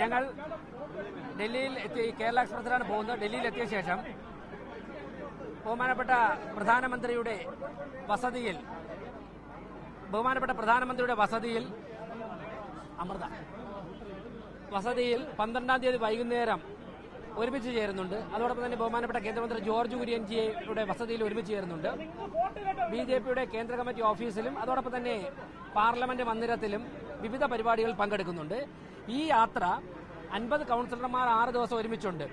ഞങ്ങൾ ഡൽഹിയിൽ എത്തി കേരള എക്സ്പ്രസിലാണ് പോകുന്നത്. ഡൽഹിയിൽ എത്തിയ ശേഷം ബഹുമാനപ്പെട്ട പ്രധാനമന്ത്രിയുടെ വസതിയിൽ ബഹുമാനപ്പെട്ട പ്രധാനമന്ത്രിയുടെ വസതിയിൽ അമൃത വസതിയിൽ പന്ത്രണ്ടാം തീയതി വൈകുന്നേരം ഒരുമിച്ച് ചേരുന്നുണ്ട്. അതോടൊപ്പം തന്നെ ബഹുമാനപ്പെട്ട കേന്ദ്രമന്ത്രി ജോർജ് കുര്യൻജിയുടെ വസതിയിൽ ഒരുമിച്ച് ചേരുന്നുണ്ട്. ബി ജെ പിയുടെ കേന്ദ്ര കമ്മിറ്റി ഓഫീസിലും അതോടൊപ്പം തന്നെ പാർലമെന്റ് മന്ദിരത്തിലും വിവിധ പരിപാടികൾ പങ്കെടുക്കുന്നുണ്ട്. ഈ യാത്ര അൻപത് കൗൺസിലർമാർ ആറ് ദിവസം ഒരുമിച്ചുണ്ട്.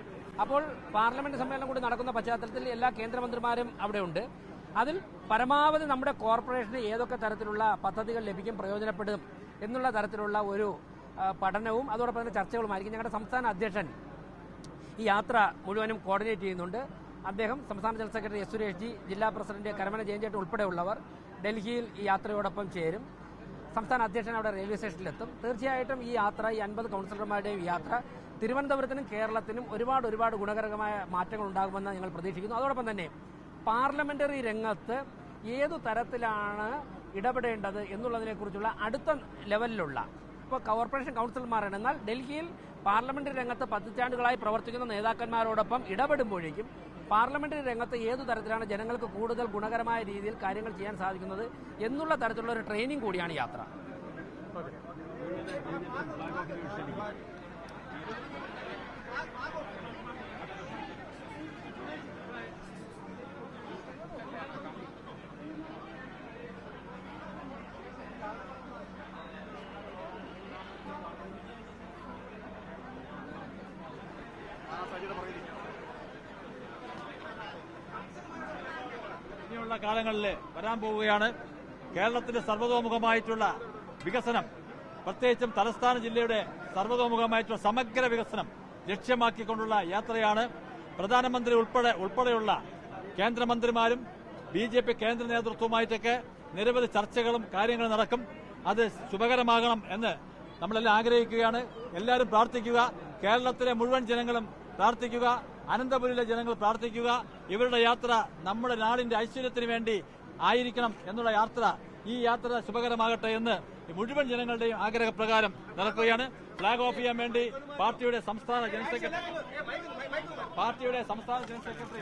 അപ്പോൾ പാർലമെന്റ് സമ്മേളനം കൂടി നടക്കുന്ന പശ്ചാത്തലത്തിൽ എല്ലാ കേന്ദ്രമന്ത്രിമാരും അവിടെയുണ്ട്. അതിൽ പരമാവധി നമ്മുടെ കോർപ്പറേഷന് ഏതൊക്കെ തരത്തിലുള്ള പദ്ധതികൾ ലഭിക്കും പ്രയോജനപ്പെടും എന്നുള്ള തരത്തിലുള്ള ഒരു പഠനവും അതോടൊപ്പം തന്നെ ചർച്ചകളുമായിരിക്കും ഞങ്ങളുടെ സംസ്ഥാന അധ്യക്ഷൻ ഈ യാത്ര മുഴുവനും കോർഡിനേറ്റ് ചെയ്യുന്നുണ്ട്. അദ്ദേഹം സംസ്ഥാന general secretary S Suresh ji ജില്ലാ പ്രസിഡന്റ് കരമന ജയൻചേട്ടൻ ഉൾപ്പെടെയുള്ളവർ ഡൽഹിയിൽ ഈ യാത്രയോടൊപ്പം ചേരും. സംസ്ഥാന അധ്യക്ഷൻ അവിടെ റെയിൽവേ സ്റ്റേഷനിലെത്തും തീർച്ചയായിട്ടും ഈ യാത്ര ഈ അൻപത് കൗൺസിലർമാരുടെയും യാത്ര തിരുവനന്തപുരത്തിനും കേരളത്തിനും ഒരുപാട് ഒരുപാട് ഗുണകരമായ മാറ്റങ്ങൾ ഉണ്ടാകുമെന്ന് ഞങ്ങൾ പ്രതീക്ഷിക്കുന്നു. അതോടൊപ്പം തന്നെ പാർലമെന്ററി രംഗത്ത് ഏതു തരത്തിലാണ് ഇടപെടേണ്ടത് എന്നുള്ളതിനെക്കുറിച്ചുള്ള അടുത്ത ലെവലിലുള്ള ഇപ്പോൾ കോർപ്പറേഷൻ കൗൺസിലർമാരാണ് എന്നാൽ ഡൽഹിയിൽ പാർലമെന്ററി രംഗത്ത് പതിറ്റാണ്ടുകളായി പ്രവർത്തിക്കുന്ന നേതാക്കന്മാരോടൊപ്പം ഇടപെടുമ്പോഴേക്കും പാർലമെന്ററി രംഗത്ത് ഏതു തരത്തിലാണ് ജനങ്ങൾക്ക് കൂടുതൽ ഗുണകരമായ രീതിയിൽ കാര്യങ്ങൾ ചെയ്യാൻ സാധിക്കുന്നത് എന്നുള്ള തരത്തിലുള്ള ഒരു ട്രെയിനിങ് കൂടിയാണ് യാത്ര. ഇനിയുള്ള കാലങ്ങളിൽ വരാൻ പോവുകയാണ്. കേരളത്തിന്റെ സർവതോമുഖമായിട്ടുള്ള വികസനം പ്രത്യേകിച്ചും തലസ്ഥാന ജില്ലയുടെ സർവതോമുഖമായിട്ടുള്ള സമഗ്ര വികസനം ലക്ഷ്യമാക്കിക്കൊണ്ടുള്ള യാത്രയാണ്. പ്രധാനമന്ത്രി ഉൾപ്പെടെ ഉൾപ്പെടെയുള്ള കേന്ദ്രമന്ത്രിമാരും ബി ജെ പി കേന്ദ്ര നേതൃത്വവുമായിട്ടൊക്കെ നിരവധി ചർച്ചകളും കാര്യങ്ങളും നടക്കും. അത് ശുഭകരമാകണം എന്ന് നമ്മളെല്ലാം ആഗ്രഹിക്കുകയാണ്. എല്ലാവരും പ്രാർത്ഥിക്കുക. കേരളത്തിലെ മുഴുവൻ ജനങ്ങളും പ്രാർത്ഥിക്കുക. അനന്തപുരിയിലെ ജനങ്ങൾ പ്രാർത്ഥിക്കുക. ഇവരുടെ യാത്ര നമ്മുടെ നാടിന്റെ ഐശ്വര്യത്തിന് വേണ്ടി ആയിരിക്കണം എന്നുള്ള യാത്ര ഈ യാത്ര ശുഭകരമാകട്ടെ എന്ന് മുഴുവൻ ജനങ്ങളുടെയും ആഗ്രഹപ്രകാരം നടക്കുകയാണ്. ഫ്ളാഗ് ഓഫ് ചെയ്യാൻ വേണ്ടി പാർട്ടിയുടെ സംസ്ഥാന ജനറൽ സെക്രട്ടറി പാർട്ടിയുടെ സംസ്ഥാന ജനറൽ സെക്രട്ടറി